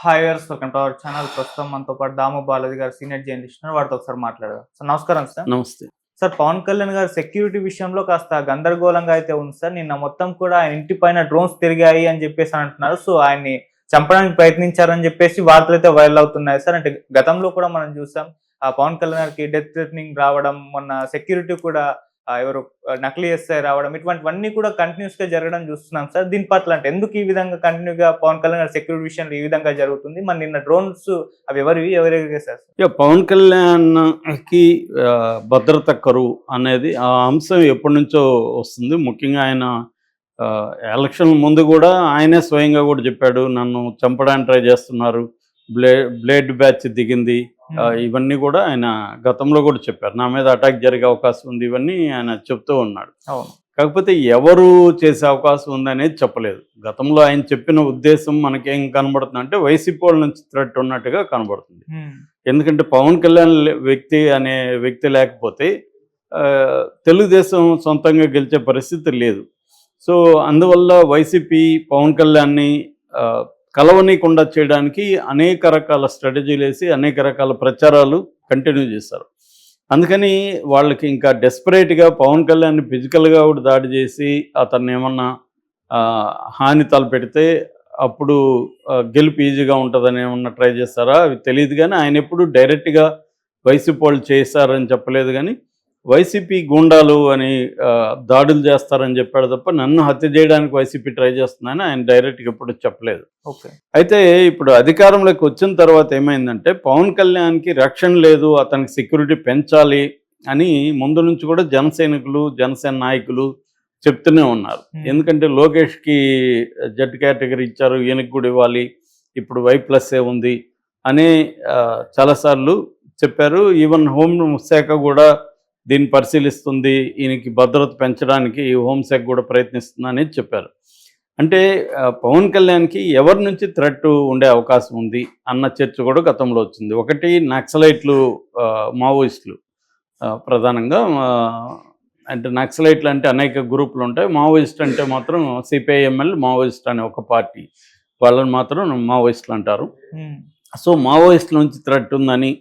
Hi viewers welcome to our channel ప్రస్తుతం మనతో పాటు దాము బాలాజీ గారు సీనియర్ జర్నలిస్ట్ వారితో ఒకసారి మాట్లాడదాం. సార్ నమస్కారం సార్. నమస్తే. సార్ పవన్ కళ్యాణ్ గారు సెక్యూరిటీ విషయంలో కాస్త గందరగోళంగా అయితే ఉంది సార్. నిన్న మొత్తం కూడా ఆయన ఇంటి పైన డ్రోన్స్ తిరిగాయి అని చెప్పేసి అంటున్నారు. సో ఆయన్ని చంపడానికి ప్రయత్నించారని చెప్పేసి వార్తలు అయితే వైరల్ అవుతున్నాయి సార్. అంటే గతంలో కూడా మనం చూసాం ఆ పవన్ కళ్యాణ్ గారికి డెత్ థ్రెటనింగ్ రావడం మొన్న సెక్యూరిటీ కూడా ఎవరు నకిలీ ఎస్ఐ రావడం ఇటువంటివన్నీ కూడా కంటిన్యూస్గా జరగడం చూస్తున్నాం సార్. దీని పట్ల అంటే ఎందుకు ఈ విధంగా కంటిన్యూగా పవన్ కళ్యాణ్ సెక్యూరిటీ విషయంలో ఈ విధంగా జరుగుతుంది? మరి నిన్న డ్రోన్స్ అవి ఎవరివి? ఎవరికి సార్? పవన్ కళ్యాణ్కి భద్రత కరువు అనేది ఆ అంశం ఎప్పటి నుంచో వస్తుంది. ముఖ్యంగా ఆయన ఎలక్షన్ ముందు కూడా ఆయనే స్వయంగా కూడా చెప్పాడు నన్ను చంపడానికి ట్రై చేస్తున్నారు. బ్లే బ్లేడ్ బ్యాచ్ దిగింది. ఇవన్నీ కూడా ఆయన గతంలో కూడా చెప్పారు. నా మీద అటాక్ జరిగే అవకాశం ఉంది ఇవన్నీ ఆయన చెప్తూ ఉన్నాడు. కాకపోతే ఎవరు చేసే అవకాశం ఉందనేది చెప్పలేదు. గతంలో ఆయన చెప్పిన ఉద్దేశం మనకేం కనబడుతుంది అంటే వైసీపీ వాళ్ళ నుంచి థ్రెట్ ఉన్నట్టుగా కనబడుతుంది. ఎందుకంటే పవన్ కళ్యాణ్ వ్యక్తి అనే వ్యక్తి లేకపోతే తెలుగుదేశం సొంతంగా గెలిచే పరిస్థితి లేదు. సో అందువల్ల వైసీపీ పవన్ కళ్యాణ్ని కలవనీయకుండా చేయడానికి అనేక రకాల స్ట్రాటజీలు వేసి అనేక రకాల ప్రచారాలు కంటిన్యూ చేస్తారు అందుకని వాళ్ళకి ఇంకా డెస్పరేట్గా పవన్ కళ్యాణ్ ఫిజికల్గా కూడా దాడి చేసి అతన్ని ఏమన్నా హాని తలపెడితే అప్పుడు గెలుపు ఈజీగా ఉంటుందని ఏమన్నా ట్రై చేస్తారా? అవి తెలియదు కానీ ఆయన ఎప్పుడు డైరెక్ట్గా వైసీపీ వాళ్ళు చేశారని చెప్పలేదు కానీ వైసీపీ గూండాలు అని దాడులు చేస్తారని చెప్పాడు తప్ప నన్ను హత్య చేయడానికి వైసీపీ ట్రై చేస్తుందని ఆయన డైరెక్ట్గా ఎప్పుడు చెప్పలేదు. ఓకే. అయితే ఇప్పుడు అధికారంలోకి వచ్చిన తర్వాత ఏమైందంటే పవన్ కళ్యాణ్కి రక్షణ లేదు అతనికి సెక్యూరిటీ పెంచాలి అని ముందు నుంచి కూడా జన సైనికులు జనసేన నాయకులు చెప్తూనే ఉన్నారు. ఎందుకంటే లోకేష్కి జెడ్ కేటగిరీ ఇచ్చారు ఈయనకి కూడా ఇవ్వాలి ఇప్పుడు వై ప్లస్ ఏ ఉంది అని చాలాసార్లు చెప్పారు. ఈవెన్ హోం శాఖ కూడా దీన్ని పరిశీలిస్తుంది ఈయనకి భద్రత పెంచడానికి ఈ హోంశాఖ కూడా ప్రయత్నిస్తుంది అనేది చెప్పారు. అంటే పవన్ కళ్యాణ్కి ఎవరి నుంచి థ్రెట్ ఉండే అవకాశం ఉంది అన్న చర్చ కూడా గతంలో వచ్చింది. ఒకటి నక్సలైట్లు మావోయిస్టులు ప్రధానంగా అంటే నక్సలైట్లు అంటే అనేక గ్రూపులు ఉంటాయి. మావోయిస్ట్ అంటే మాత్రం సిపిఐఎంఎల్ మావోయిస్ట్ అనే ఒక పార్టీ. వాళ్ళని మాత్రం మావోయిస్టులు అంటారు. సో మావోయిస్టుల నుంచి థ్రెట్ ఉందని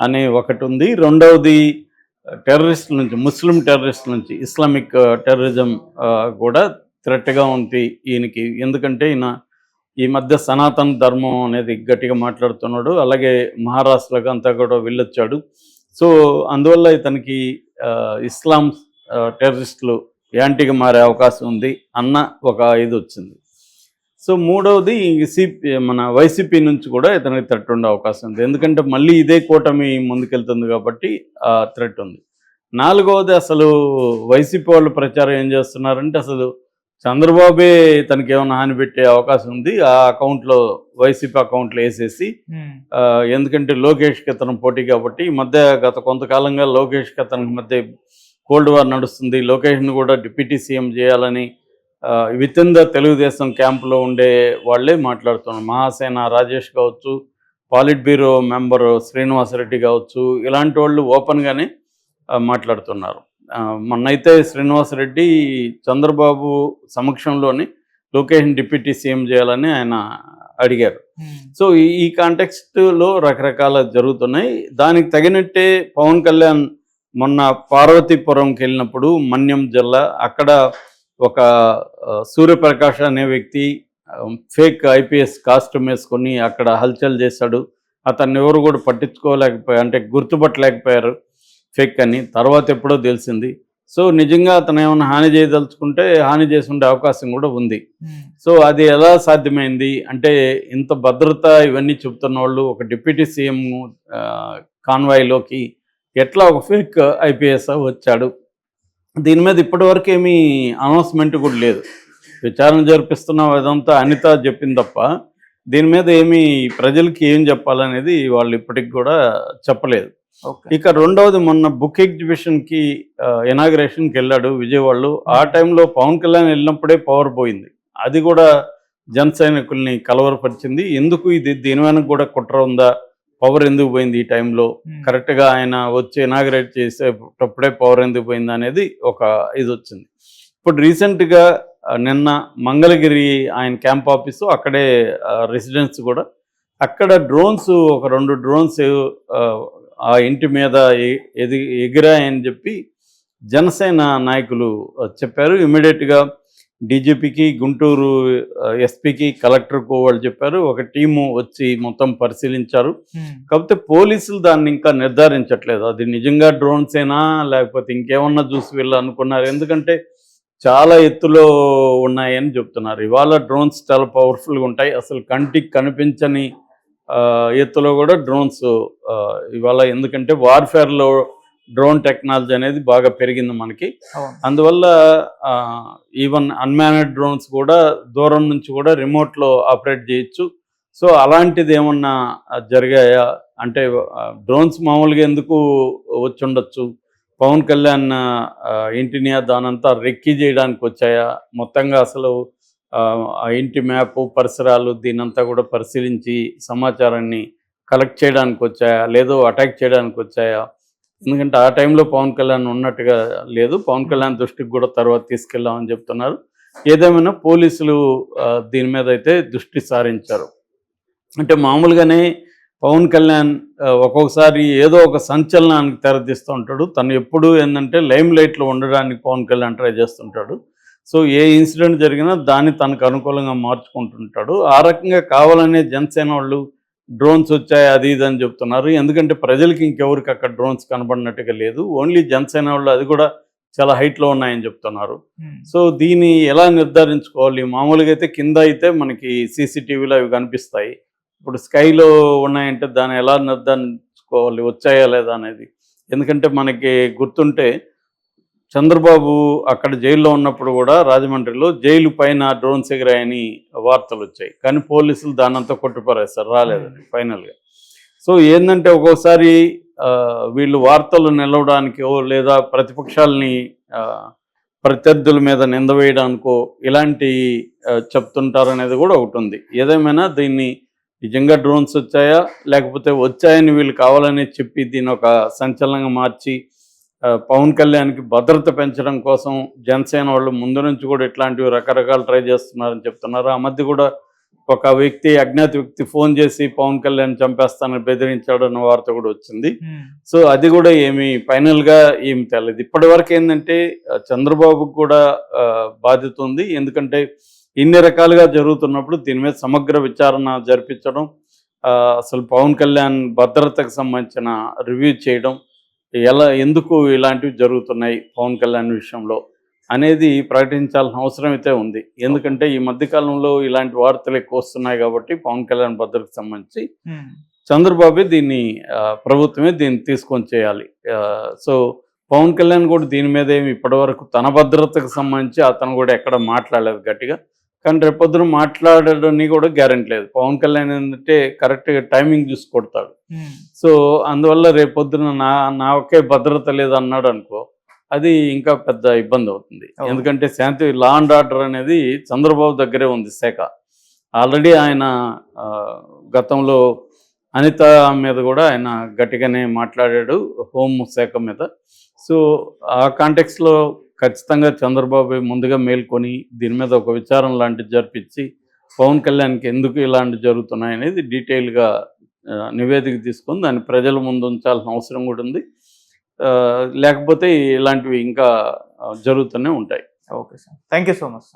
అనే ఒకటి ఉంది. రెండవది టెర్రరిస్టుల నుంచి ముస్లిం టెర్రరిస్టుల నుంచి ఇస్లామిక్ టెర్రరిజం కూడా థ్రెట్గా ఉంది ఈయనకి. ఎందుకంటే ఈయన ఈ మధ్య సనాతన ధర్మం అనేది గట్టిగా మాట్లాడుతున్నాడు. అలాగే మహారాష్ట్రలకు అంతా కూడా వెళ్ళొచ్చాడు. సో అందువల్ల ఇతనికి ఇస్లాం టెర్రరిస్టులు యాంటీగా మారే అవకాశం ఉంది అన్న ఒక ఇది వచ్చింది. సో మూడవది సిపి మన వైసీపీ నుంచి కూడా ఇతనికి థ్రెట్ ఉండే అవకాశం ఉంది. ఎందుకంటే మళ్ళీ ఇదే కూటమి ముందుకెళ్తుంది కాబట్టి ఆ థ్రెట్ ఉంది. నాలుగవది అసలు వైసీపీ వాళ్ళు ప్రచారం ఏం చేస్తున్నారంటే అసలు చంద్రబాబే తనకి ఏమైనా హాని పెట్టే అవకాశం ఉంది. ఆ అకౌంట్లో వైసీపీ అకౌంట్లో వేసేసి ఎందుకంటే లోకేష్కి అతను పోటీ కాబట్టి ఈ మధ్య గత కొంతకాలంగా లోకేష్కి అతనికి మధ్య కోల్డ్ వార్ నడుస్తుంది. లోకేష్ని కూడా డిప్యూటీ సీఎం చేయాలని విత్ ఇన్ ద తెలుగుదేశం క్యాంపులో ఉండే వాళ్ళే మాట్లాడుతున్నారు. మహాసేన రాజేష్ కావచ్చు పాలిట్ బ్యూరో మెంబర్ శ్రీనివాసరెడ్డి కావచ్చు ఇలాంటి వాళ్ళు ఓపెన్గానే మాట్లాడుతున్నారు. మొన్నైతే శ్రీనివాసరెడ్డి చంద్రబాబు సమక్షంలోని లోకేష్ని డిప్యూటీ సీఎం చేయాలని ఆయన అడిగారు. ఉమ్. సో ఈ- ఈ కాంటెక్స్ట్లో రకరకాల జరుగుతున్నాయి. దానికి తగినట్టే పవన్ కళ్యాణ్ మొన్న పార్వతీపురంకి వెళ్ళినప్పుడు మన్యం జిల్లా అక్కడ ఒక సూర్యప్రకాష్ అనే వ్యక్తి ఫేక్ ఐపీఎస్ కాస్ట్యూమ్ వేసుకొని అక్కడ హల్చల్ చేశాడు అతన్ని ఎవరు కూడా పట్టించుకోలేకపోయారు అంటే గుర్తుపట్టలేకపోయారు ఫేక్ అని. తర్వాత ఎప్పుడో తెలిసింది. సో నిజంగా అతను ఏమైనా హాని చేయదలుచుకుంటే హాని చేసి ఉండే అవకాశం కూడా ఉంది. ఉమ్. సో అది ఎలా సాధ్యమైంది? అంటే ఇంత భద్రత ఇవన్నీ చెప్తున్న వాళ్ళు ఒక డిప్యూటీ సీఎం కాన్వాయ్లోకి ఎట్లా ఒక ఫేక్ ఐపీఎస్ వచ్చాడు? దీని మీద ఇప్పటివరకు ఏమీ అనౌన్స్మెంట్ కూడా లేదు. విచారణ జరిపిస్తున్నాం అదంతా అనిత చెప్పింది తప్ప దీని మీద ఏమీ ప్రజలకి ఏం చెప్పాలనేది వాళ్ళు ఇప్పటికి కూడా చెప్పలేదు. ఇక రెండవది మొన్న బుక్ ఎగ్జిబిషన్కి ఇనాగ్రేషన్కి వెళ్ళాడు విజయవాడలో. ఆ టైంలో పవన్ కళ్యాణ్ వెళ్ళినప్పుడే పవర్ పోయింది. అది కూడా జన సైనికుల్ని కలవరపరిచింది. ఎందుకు ఇది దీని వెనక కూడా కుట్ర ఉందా? పవర్ ఎందుకు పోయింది ఈ టైంలో? ఉమ్. కరెక్ట్గా ఆయన వచ్చి ఇనాగ్రేట్ చేసేటప్పుడే పవర్ ఎందుకు పోయింది అనేది ఒక ఇది వచ్చింది. ఇప్పుడు రీసెంట్గా నిన్న మంగళగిరి ఆయన క్యాంప్ ఆఫీసు అక్కడే రెసిడెన్స్ కూడా. అక్కడ డ్రోన్స్ ఒక రెండు డ్రోన్స్ ఆ, ఇంటి మీద ఎది ఎగిరాయని చెప్పి జనసేన నాయకులు చెప్పారు. ఇమీడియట్గా డీజీపీకి గుంటూరు ఎస్పీకి కలెక్టర్కు వాళ్ళు చెప్పారు. ఒక టీము వచ్చి మొత్తం పరిశీలించారు. కాకపోతే పోలీసులు దాన్ని ఇంకా నిర్ధారించట్లేదు. అది నిజంగా డ్రోన్సేనా లేకపోతే ఇంకేమన్నా చూసి వీళ్ళు అనుకున్నారు. ఎందుకంటే చాలా ఎత్తులో ఉన్నాయని చెప్తున్నారు. ఇవాళ డ్రోన్స్ చాలా పవర్ఫుల్గా ఉంటాయి. అసలు కంటికి కనిపించని ఎత్తులో కూడా డ్రోన్స్ ఇవాళ ఎందుకంటే వార్ఫేర్లో డ్రోన్ టెక్నాలజీ అనేది బాగా పెరిగింది మనకి. అందువల్ల ఈవెన్ అన్మానెడ్ డ్రోన్స్ కూడా దూరం నుంచి కూడా రిమోట్లో ఆపరేట్ చేయొచ్చు. సో అలాంటిది ఏమన్నా జరిగాయా? అంటే డ్రోన్స్ మామూలుగా ఎందుకు వచ్చి ఉండొచ్చు పవన్ కళ్యాణ్ ఇంటిని దానంతా రెక్కి చేయడానికి వచ్చాయా? మొత్తంగా అసలు ఇంటి మ్యాప్ పరిసరాలు దీనంతా కూడా పరిశీలించి సమాచారాన్ని కలెక్ట్ చేయడానికి వచ్చాయా? లేదో అటాక్ చేయడానికి వచ్చాయా? ఎందుకంటే ఆ టైంలో పవన్ కళ్యాణ్ ఉన్నట్టుగా లేదు. పవన్ కళ్యాణ్ దృష్టికి కూడా తర్వాత తీసుకెళ్ళామని చెప్తున్నారు. ఏదేమైనా పోలీసులు దీని మీద అయితే దృష్టి సారించారు. అంటే మామూలుగానే పవన్ కళ్యాణ్ ఒక్కొక్కసారి ఏదో ఒక సంచలనానికి తెరదీస్తూ ఉంటాడు. తను ఎప్పుడు ఏంటంటే లైమ్ లైట్లో ఉండడానికి పవన్ కళ్యాణ్ ట్రై చేస్తుంటాడు. సో ఏ ఇన్సిడెంట్ జరిగినా దాన్ని తనకు అనుకూలంగా మార్చుకుంటుంటాడు. ఆ రకంగా కావాలనే జనసేన వాళ్ళు డ్రోన్స్ వచ్చాయి అది ఇది అని చెప్తున్నారు. ఎందుకంటే ప్రజలకి ఇంకెవరికి అక్కడ డ్రోన్స్ కనబడినట్టుగా లేదు. ఓన్లీ జనసేన వాళ్ళు అది కూడా చాలా హైట్లో ఉన్నాయని చెప్తున్నారు. సో దీన్ని ఎలా నిర్ధారించుకోవాలి? మామూలుగా అయితే కింద అయితే మనకి సీసీటీవీలో అవి కనిపిస్తాయి. ఇప్పుడు స్కైలో ఉన్నాయంటే దాన్ని ఎలా నిర్ధారించుకోవాలి? వచ్చాయా లేదా అనేది. ఎందుకంటే మనకి గుర్తుంటే చంద్రబాబు అక్కడ జైల్లో ఉన్నప్పుడు కూడా రాజమండ్రిలో జైలు పైన డ్రోన్స్ ఎగిరాయని వార్తలు వచ్చాయి. కానీ పోలీసులు దానంతా కొట్టిపారేస్తారు రాలేదని ఫైనల్గా. సో ఏంటంటే ఒక్కోసారి వీళ్ళు వార్తలు నిలవడానికో లేదా ప్రతిపక్షాలని ప్రత్యర్థుల మీద నింద వేయడానికో ఇలాంటి చెప్తుంటారనేది కూడా ఒకటి ఉంది. ఏదేమైనా దీన్ని నిజంగా డ్రోన్స్ వచ్చాయా లేకపోతే వచ్చాయని వీళ్ళు కావాలని చెప్పి దీన్ని ఒక సంచలనంగా మార్చి పవన్ కళ్యాణ్కి భద్రత పెంచడం కోసం జనసేన వాళ్ళు ముందు నుంచి కూడా ఇట్లాంటివి రకరకాలు ట్రై చేస్తున్నారని చెప్తున్నారు. ఆ మధ్య కూడా ఒక వ్యక్తి అజ్ఞాత వ్యక్తి ఫోన్ చేసి పవన్ కళ్యాణ్ చంపేస్తానని బెదిరించాడు అన్న వార్త కూడా వచ్చింది. సో అది కూడా ఏమి ఫైనల్గా ఏమి తెలియదు ఇప్పటి వరకు ఏంటంటే చంద్రబాబుకు కూడా బాధ్యత ఉంది. ఎందుకంటే ఇన్ని రకాలుగా జరుగుతున్నప్పుడు దీని మీద సమగ్ర విచారణ జరిపించడం అసలు పవన్ కళ్యాణ్ భద్రతకు సంబంధించిన రివ్యూ చేయడం ఎలా ఎందుకు ఇలాంటివి జరుగుతున్నాయి పవన్ కళ్యాణ్ విషయంలో అనేది ప్రకటించాల్సిన అవసరం అయితే ఉంది. ఎందుకంటే ఈ మధ్యకాలంలో ఇలాంటి వార్తలు ఎక్కువ వస్తున్నాయి కాబట్టి పవన్ కళ్యాణ్ భద్రతకు సంబంధించి చంద్రబాబు దీన్ని ప్రభుత్వమే దీన్ని తీసుకొని చేయాలి. సో పవన్ కళ్యాణ్ కూడా దీని మీద ఏమి ఇప్పటివరకు తన భద్రతకు సంబంధించి అతను కూడా ఎక్కడ మాట్లాడలేదు గట్టిగా. కానీ రేపొద్దున మాట్లాడడానికి కూడా గ్యారెంటీ లేదు. పవన్ కళ్యాణ్ ఏంటంటే కరెక్ట్గా టైమింగ్ చూసి కొడతాడు. సో అందువల్ల రేపొద్దున నా నాకే భద్రత లేదు అన్నాడు అనుకో అది ఇంకా పెద్ద ఇబ్బంది అవుతుంది. ఎందుకంటే శాంతి లా అండ్ ఆర్డర్ అనేది చంద్రబాబు దగ్గరే ఉంది శాఖ. ఆల్రెడీ ఆయన గతంలో అనిత మీద కూడా ఆయన గట్టిగానే మాట్లాడాడు హోం శాఖ మీద. సో ఆ కాంటెక్స్లో ఖచ్చితంగా చంద్రబాబు ముందుగా మేల్కొని దీని మీద ఒక విచారం లాంటిది జరిపించి పవన్ కళ్యాణ్కి ఎందుకు ఇలాంటివి జరుగుతున్నాయి అనేది డీటెయిల్గా నివేదిక తీసుకొని దాన్ని ప్రజల ముందు ఉంచాల్సిన అవసరం కూడా ఉంది. లేకపోతే ఇలాంటివి ఇంకా జరుగుతూనే ఉంటాయి. Okay sir. Thank you so much